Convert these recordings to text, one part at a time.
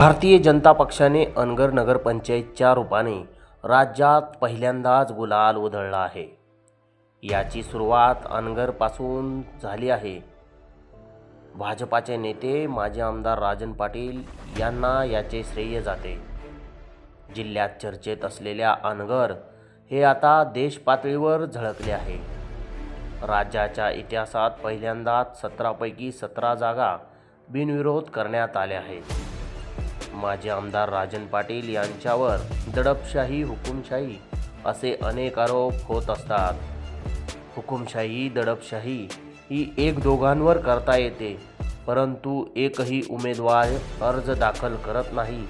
भारतीय जनता पक्षाने अनगर नगरपंचायतच्या रूपाने राज्यात पहिल्यांदाच गुलाल उधळला आहे. याची सुरुवात अनगरपासून झाली आहे. भाजपाचे नेते माजी आमदार राजन पाटील यांना याचे श्रेय जाते. जिल्ह्यात चर्चेत असलेल्या अनगर हे आता देश पातळीवर झळकले आहे. राज्याच्या इतिहासात पहिल्यांदाच सतरापैकी सतरा जागा बिनविरोध करण्यात आल्या आहेत. माजी आमदार राजन पाटील यांच्यावर दडपशाही हुकुमशाही असे अनेक आरोप होत असतात. हुकुमशाही दडपशाही ही एक दोघांवर करता येते परंतु एकही उमेदवार अर्ज दाखल करत नाही.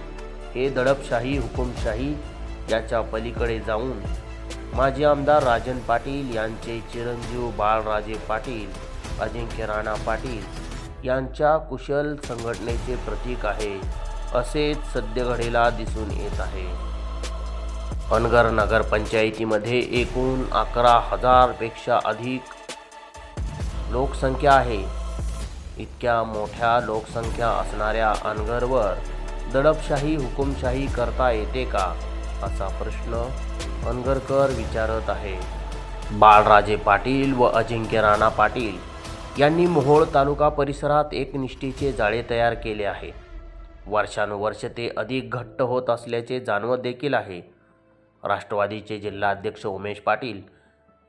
हे दडपशाही हुकुमशाही याच्या पलीकडे जाऊन माजी आमदार राजन पाटील यांचे चिरंजीव बाळराजे पाटील अजिंक्य राणा पाटील यांच्या कुशल संघटनेचे प्रतीक आहे. असेच सद्यघडीला दिसून येत आहे. अनगर नगरपंचायतीमध्ये एकूण अकरा हजारपेक्षा अधिक लोकसंख्या आहे. इतक्या मोठ्या लोकसंख्या असणाऱ्या अनगरवर दडपशाही हुकुमशाही करता येते का असा प्रश्न अनगरकर विचारत आहे. बाळराजे पाटील व अजिंक्य राणा पाटील यांनी मोहोळ तालुका परिसरात एकनिष्ठीचे जाळे तयार केले आहे वर्षानुवर्ष ते अधिक घट्ट होत असल्याचे जाणवत देखील आहे. राष्ट्रवादीचे जिल्हाध्यक्ष उमेश पाटील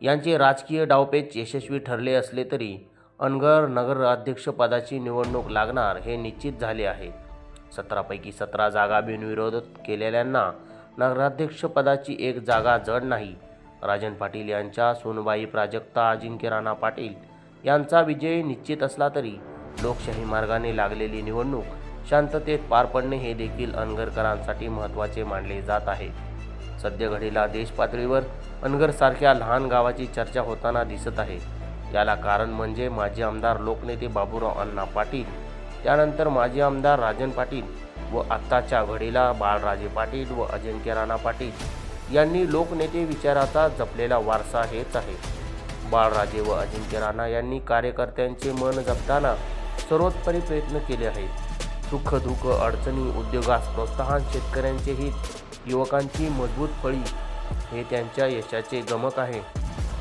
यांचे राजकीय डावपेच यशस्वी ठरले असले तरी अनगर नगराध्यक्षपदाची निवडणूक लागणार हे निश्चित झाले आहे. सतरापैकी सतरा जागा बिनविरोध केलेल्यांना नगराध्यक्षपदाची एक जागा जड नाही. राजन पाटील यांच्या सोनबाई प्राजक्ता अजिंक्य राणा पाटील यांचा विजय निश्चित असला तरी लोकशाही मार्गाने लागलेली निवडणूक शांततेत पार पडणे हे देखील अनगरकरांसाठी महत्त्वाचे मानले जात आहे. सध्या घडीला अनगरसारख्या लहान गावाची चर्चा होताना दिसत आहे. याला कारण म्हणजे माजी आमदार लोकनेते बाबूराव अण्णा पाटील त्यानंतर माजी आमदार राजन पाटील व आत्ताच्या घडीला बाळराजे पाटील व अजिंक्य राणा पाटील यांनी लोकनेते विचाराचा जपलेला वारसा हेच आहे. बाळराजे व अजिंक्य राणा यांनी कार्यकर्त्यांचे मन जपताना सर्वोत्परी प्रयत्न केले आहेत. सुख दुःख अडचणी उद्योगास प्रोत्साहन शेतकऱ्यांचे हित युवकांची मजबूत फळी हे त्यांच्या यशाचे गमक आहे.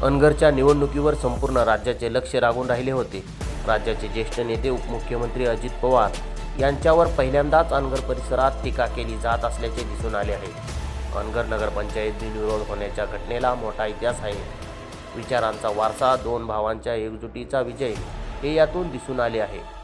अनगरच्या निवडणुकीवर संपूर्ण राज्याचे लक्ष लागून राहिले होते. राज्याचे ज्येष्ठ नेते उपमुख्यमंत्री अजित पवार यांच्यावर पहिल्यांदाच अनगर परिसरात टीका केली जात असल्याचे दिसून आले आहे. अनगर नगरपंचायत बिनविरोध होण्याच्या घटनेला मोठा इतिहास आहे. विचारांचा वारसा दोन भावांच्या एकजुटीचा विजय हे यातून दिसून आले आहे.